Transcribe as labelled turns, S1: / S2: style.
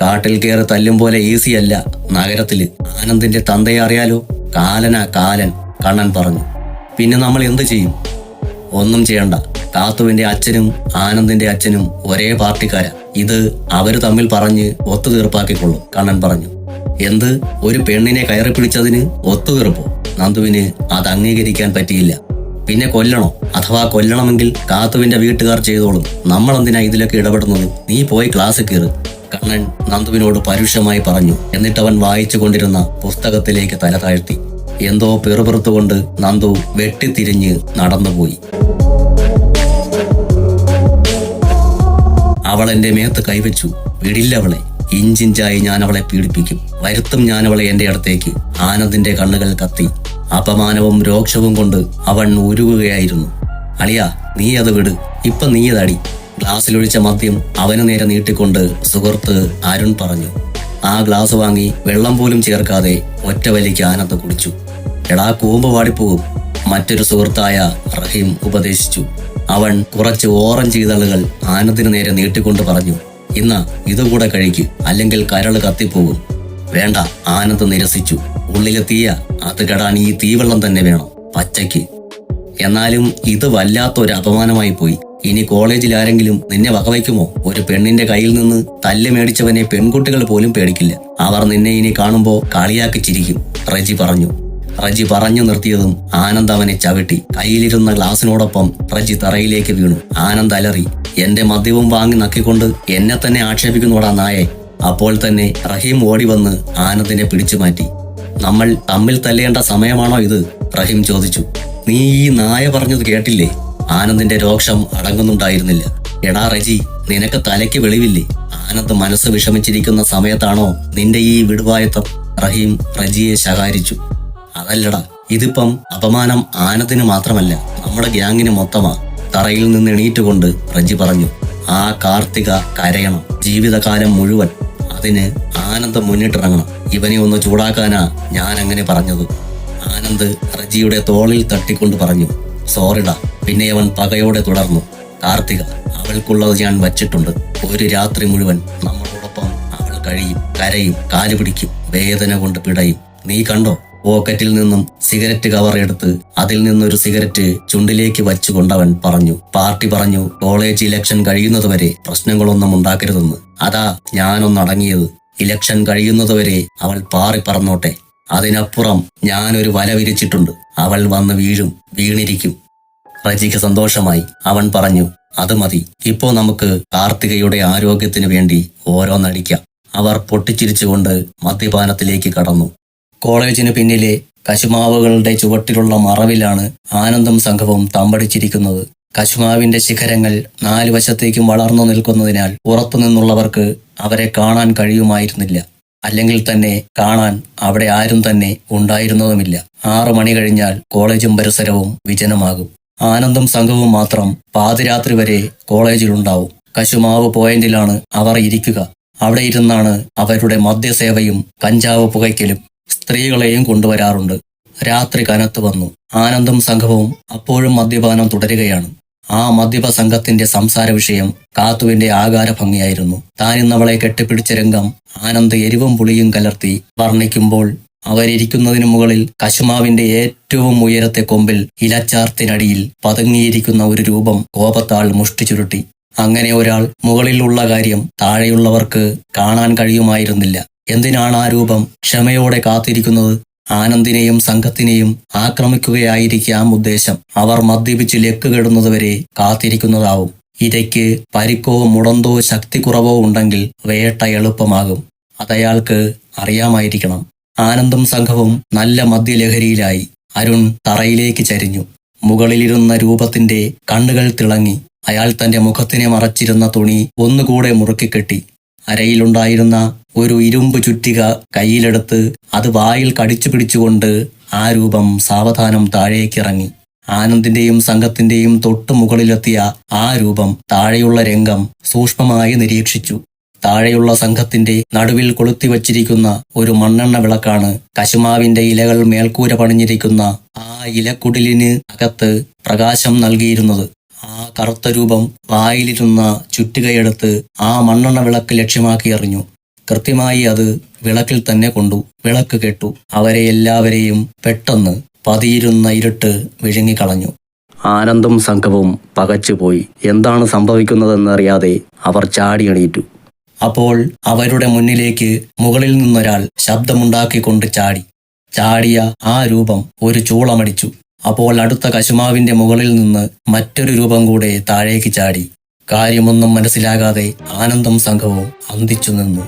S1: കാട്ടിൽ കയറി തല്ലും പോലെ ഈസി അല്ല. നഗരത്തിൽ. ആനന്ദിന്റെ തന്തയെ അറിയാലോ? കാലനാ കാലൻ കണ്ണൻ പറഞ്ഞു. പിന്നെ നമ്മൾ എന്ത് ചെയ്യും? ഒന്നും ചെയ്യണ്ട. കാത്തുവിന്റെ അച്ഛനും ആനന്ദിന്റെ അച്ഛനും ഒരേ പാർട്ടിക്കാരാ. ഇത് അവർ തമ്മിൽ പറഞ്ഞ് ഒത്തുതീർപ്പാക്കിക്കൊള്ളും കണ്ണൻ പറഞ്ഞു. എന്ത്? ഒരു പെണ്ണിനെ കയറി പിടിച്ചതിന് ഒത്തുതീർപ്പോ? നന്ദുവിന് അത് അംഗീകരിക്കാൻ പറ്റിയില്ല. പിന്നെ കൊല്ലണോ? അഥവാ കൊല്ലണമെങ്കിൽ കാത്തുവിന്റെ വീട്ടുകാർ ചെയ്തോളും. നമ്മൾ എന്തിനാ ഇതിലൊക്കെ ഇടപെടുന്നത്? നീ പോയി ക്ലാസ് കയറ് കണ്ണൻ നന്ദുവിനോട് പരുഷമായി പറഞ്ഞു. എന്നിട്ടവൻ വായിച്ചു കൊണ്ടിരുന്ന പുസ്തകത്തിലേക്ക് തല താഴ്ത്തി. എന്തോ പിറുപിറുത്തുകൊണ്ട് നന്ദു വെട്ടിത്തിരിഞ്ഞ് നടന്നുപോയി. അവൾ എന്റെ മേത്ത് കൈവച്ചു. വിടില്ല അവളെ. ഇഞ്ചിഞ്ചായി ഞാൻ അവളെ പീഡിപ്പിക്കും. വരുത്തും ഞാൻ അവളെ എന്റെ അടുത്തേക്ക്. ആനന്ദിന്റെ കണ്ണുകൾ കത്തി. അപമാനവും രോക്ഷവും കൊണ്ട് അവൻ ഉരുകുകയായിരുന്നു. അളിയ നീ അത് വിട്. ഇപ്പൊ നീ അതടി ഗ്ലാസ്സിലൊഴിച്ച മദ്യം അവന് നേരെ നീട്ടിക്കൊണ്ട് സുഹൃത്ത് അരുൺ പറഞ്ഞു. ആ ഗ്ലാസ് വാങ്ങി വെള്ളം പോലും ചേർക്കാതെ ഒറ്റ വലിക്ക് ആനന്ദ് കുടിച്ചു. എടാ കൂമ്പ് വാടിപ്പോകും മറ്റൊരു സുഹൃത്തായ റഹീം ഉപദേശിച്ചു. അവൻ കുറച്ച് ഓറഞ്ച് ഇതളുകൾ ആനന്ദിന് നേരെ നീട്ടിക്കൊണ്ട് പറഞ്ഞു. ഇന്ന ഇതുകൂടെ കഴിക്കും അല്ലെങ്കിൽ കരൾ കത്തിപ്പോകും. വേണ്ട ആനന്ദ് നിരസിച്ചു. ഉള്ളിലെ തീയ അത് കെടാൻ ഈ തീവെള്ളം തന്നെ വേണം പച്ചയ്ക്ക്. എന്നാലും ഇത് വല്ലാത്തൊരു അപമാനമായി പോയി. ഇനി കോളേജിൽ ആരെങ്കിലും നിന്നെ വകവയ്ക്കുമോ? ഒരു പെണ്ണിന്റെ കയ്യിൽ നിന്ന് തല്ല് മേടിച്ചവനെ പെൺകുട്ടികൾ പോലും പേടിക്കില്ല. അവർ നിന്നെ ഇനി കാണുമ്പോൾ കളിയാക്കി ചിരിക്കും റജി പറഞ്ഞു. റജി പറഞ്ഞു നിർത്തിയതും ആനന്ദ് അവനെ ചവിട്ടി. കയ്യിലിരുന്ന ഗ്ലാസിനോടൊപ്പം റജി തറയിലേക്ക് വീണു. ആനന്ദ് അലറി എന്റെ മദ്യവും വാങ്ങി നക്കിക്കൊണ്ട് എന്നെ തന്നെ ആക്ഷേപിക്കുന്നോടാ നായെ. അപ്പോൾ തന്നെ റഹീം ഓടി വന്ന് ആനന്ദിനെ പിടിച്ചു മാറ്റി. നമ്മൾ തമ്മിൽ തല്ലേണ്ട സമയമാണോ ഇത്? റഹീം ചോദിച്ചു. നീ ഈ നായ പറഞ്ഞത് കേട്ടില്ലേ? ആനന്ദിന്റെ രോക്ഷം അടങ്ങുന്നുണ്ടായിരുന്നില്ല. എടാ റജി നിനക്ക് തലയ്ക്ക് വെളിവില്ലേ? ആനന്ദ് മനസ്സ് വിഷമിച്ചിരിക്കുന്ന സമയത്താണോ നിന്റെ ഈ വിടുവായത്വം റഹീം റജിയെ ശകാരിച്ചു. അതല്ലടാ ഇതിപ്പം അപമാനം ആനന്ദിന് മാത്രമല്ല നമ്മുടെ ഗ്യാങ്ങിന് മൊത്തമാ. തറയിൽ നിന്ന് എണീറ്റുകൊണ്ട് റജി പറഞ്ഞു ആ കാർത്തിക കരയണം. ജീവിതകാലം മുഴുവൻ അതിന് ആനന്ദ് മുന്നിട്ടിറങ്ങണം. ഇവനെ ഒന്ന് ചൂടാക്കാനാ ഞാൻ അങ്ങനെ പറഞ്ഞത്. ആനന്ദ് റജിയുടെ തോളിൽ തട്ടിക്കൊണ്ട് പറഞ്ഞു സോറിട പിന്നെ അവൻ പകയോടെ തുടർന്നു. കാർത്തിക അവൾക്കുള്ളത് ഞാൻ വച്ചിട്ടുണ്ട്. ഒരു രാത്രി മുഴുവൻ നമ്മളോടൊപ്പം അവൾ കഴിയും കരയും കാലുപിടിക്കും വേദന കൊണ്ട് പിടയും. നീ കണ്ടോ? പോക്കറ്റിൽ നിന്നും സിഗരറ്റ് കവർ എടുത്ത് അതിൽ നിന്നൊരു സിഗരറ്റ് ചുണ്ടിലേക്ക് വച്ചുകൊണ്ടവൻ പറഞ്ഞു. പാർട്ടി പറഞ്ഞു കോളേജ് ഇലക്ഷൻ കഴിയുന്നതുവരെ പ്രശ്നങ്ങളൊന്നും ഉണ്ടാക്കരുതെന്ന്. അതാ ഞാനൊന്നടങ്ങിയത്. ഇലക്ഷൻ കഴിയുന്നതുവരെ അവൾ പാറി പറന്നോട്ടെ. അതിനപ്പുറം ഞാനൊരു വല വിരിച്ചിട്ടുണ്ട്. അവൾ വന്ന് വീഴും വീണിരിക്കും. റജിക്ക് സന്തോഷമായി. അവൻ പറഞ്ഞു അത് മതി. ഇപ്പോ നമുക്ക് കാർത്തികയുടെ ആരോഗ്യത്തിനു വേണ്ടി ഓരോന്നടിക്കാം. അവർ പൊട്ടിച്ചിരിച്ചുകൊണ്ട് മദ്യപാനത്തിലേക്ക് കടന്നു. കോളേജിന് പിന്നിലെ കശുമാവുകളുടെ ചുവട്ടിലുള്ള മറവിലാണ് ആനന്ദം സംഘവും തമ്പടിച്ചിരിക്കുന്നത്. കശുമാവിന്റെ ശിഖരങ്ങൾ നാല് വശത്തേക്കും വളർന്നു നിൽക്കുന്നതിനാൽ പുറത്തുനിന്നുള്ളവർക്ക് അവരെ കാണാൻ കഴിയുമായിരുന്നില്ല. അല്ലെങ്കിൽ തന്നെ കാണാൻ അവിടെ ആരും തന്നെ ഉണ്ടായിരുന്നതുമില്ല. ആറു മണി കഴിഞ്ഞാൽ കോളേജും പരിസരവും വിജനമാകും. ആനന്ദം സംഘവും മാത്രം പാതിരാത്രി വരെ കോളേജിലുണ്ടാവും. കശുമാവ് പോയിന്റിലാണ് അവർ ഇരിക്കുക. അവിടെ ഇരുന്നാണ് അവരുടെ മദ്യസേവയും കഞ്ചാവ് പുകയ്ക്കലും സ്ത്രീകളെയും കൊണ്ടുവരാറുണ്ട്. രാത്രി കനത്തു വന്നു. ആനന്ദം സംഘവും അപ്പോഴും മദ്യപാനം തുടരുകയാണ്. ആ മദ്യപ സംഘത്തിന്റെ സംസാര വിഷയം കാത്തുവിന്റെ ആകാര ഭംഗിയായിരുന്നു താനിന്നവളെ കെട്ടിപ്പിടിച്ച രംഗം ആനന്ദ് എരിവും പുളിയും കലർത്തി വർണിക്കുമ്പോൾ അവരിയ്ക്കുന്നതിനു മുകളിൽ കശുമാവിന്റെ ഏറ്റവും ഉയരത്തെ കൊമ്പിൽ ഇലച്ചാർത്തിനടിയിൽ പതുങ്ങിയിരിക്കുന്ന ഒരു രൂപം കോപത്താൾ മുഷ്ടി ചുരുട്ടി. അങ്ങനെ ഒരാൾ മുകളിലുള്ള കാര്യം താഴെയുള്ളവർക്ക് കാണാൻ കഴിയുമായിരുന്നില്ല. എന്തിനാണ് ആ രൂപം ക്ഷമയോടെ കാത്തിരിക്കുന്നത്? ആനന്ദിനെയും സംഘത്തിനെയും ആക്രമിക്കുകയായിരിക്കാം ഉദ്ദേശം. അവർ മദ്യപിച്ച് ലെക്കുകെടുന്നതുവരെ കാത്തിരിക്കുന്നതാവും. ഇരയ്ക്ക് പരിക്കോ മുടന്തോ ശക്തി കുറവോ ഉണ്ടെങ്കിൽ വേട്ട എളുപ്പമാകും. അതയാൾക്ക് അറിയാമായിരിക്കണം. ആനന്ദും സംഘവും നല്ല മദ്യലഹരിയിലായി. അരുൺ തറയിലേക്ക് ചരിഞ്ഞു. മുകളിലിരുന്ന രൂപത്തിന്റെ കണ്ണുകൾ തിളങ്ങി. അയാൾ തന്റെ മുഖത്തിനെ മറച്ചിരുന്ന തുണി ഒന്നുകൂടെ മുറുക്കിക്കെട്ടി അരയിലുണ്ടായിരുന്ന ഒരു ഇരുമ്പ് ചുറ്റിക കയ്യിലെടുത്ത് അത് വായിൽ കടിച്ചു പിടിച്ചുകൊണ്ട് ആ രൂപം സാവധാനം താഴേക്കിറങ്ങി. ആനന്ദിന്റെയും സംഘത്തിന്റെയും തൊട്ടു മുകളിലെത്തിയ ആ രൂപം താഴെയുള്ള രംഗം സൂക്ഷ്മമായി നിരീക്ഷിച്ചു. താഴെയുള്ള സംഘത്തിന്റെ നടുവിൽ കൊളുത്തിവച്ചിരിക്കുന്ന ഒരു മണ്ണെണ്ണ വിളക്കാണ് കശുമാവിന്റെ ഇലകൾ മേൽക്കൂര പണിഞ്ഞിരിക്കുന്ന ആ ഇലക്കുടിലിന് അകത്ത് പ്രകാശം നൽകിയിരുന്നത്. ആ കറുത്ത രൂപം വായിലിരുന്ന ചുറ്റുകയെടുത്ത് ആ മണ്ണെണ്ണ വിളക്ക് ലക്ഷ്യമാക്കി എറിഞ്ഞു. കൃത്യമായി അത് വിളക്കിൽ തന്നെ കൊണ്ടു. വിളക്ക് കെട്ടു. അവരെ എല്ലാവരെയും പെട്ടെന്ന് പതിയിരുന്ന ഇരുട്ട് വിഴുങ്ങിക്കളഞ്ഞു. ആനന്ദും സംഘവും പകച്ചുപോയി എന്താണ് സംഭവിക്കുന്നതെന്നറിയാതെ അവർ ചാടി എണീറ്റു. അപ്പോൾ അവരുടെ മുന്നിലേക്ക് മുകളിൽ നിന്നൊരാൾ ശബ്ദമുണ്ടാക്കിക്കൊണ്ട് ചാടി. ചാടിയ ആ രൂപം ഒരു ചൂളമടിച്ചു. അപ്പോൾ അടുത്ത കശുമാവിന്റെ മുകളിൽ നിന്ന് മറ്റൊരു രൂപം കൂടെ താഴേക്ക് ചാടി. കാര്യമൊന്നും മനസ്സിലാകാതെ ആനന്ദം സംഘവും അന്തിച്ചു നിന്നു.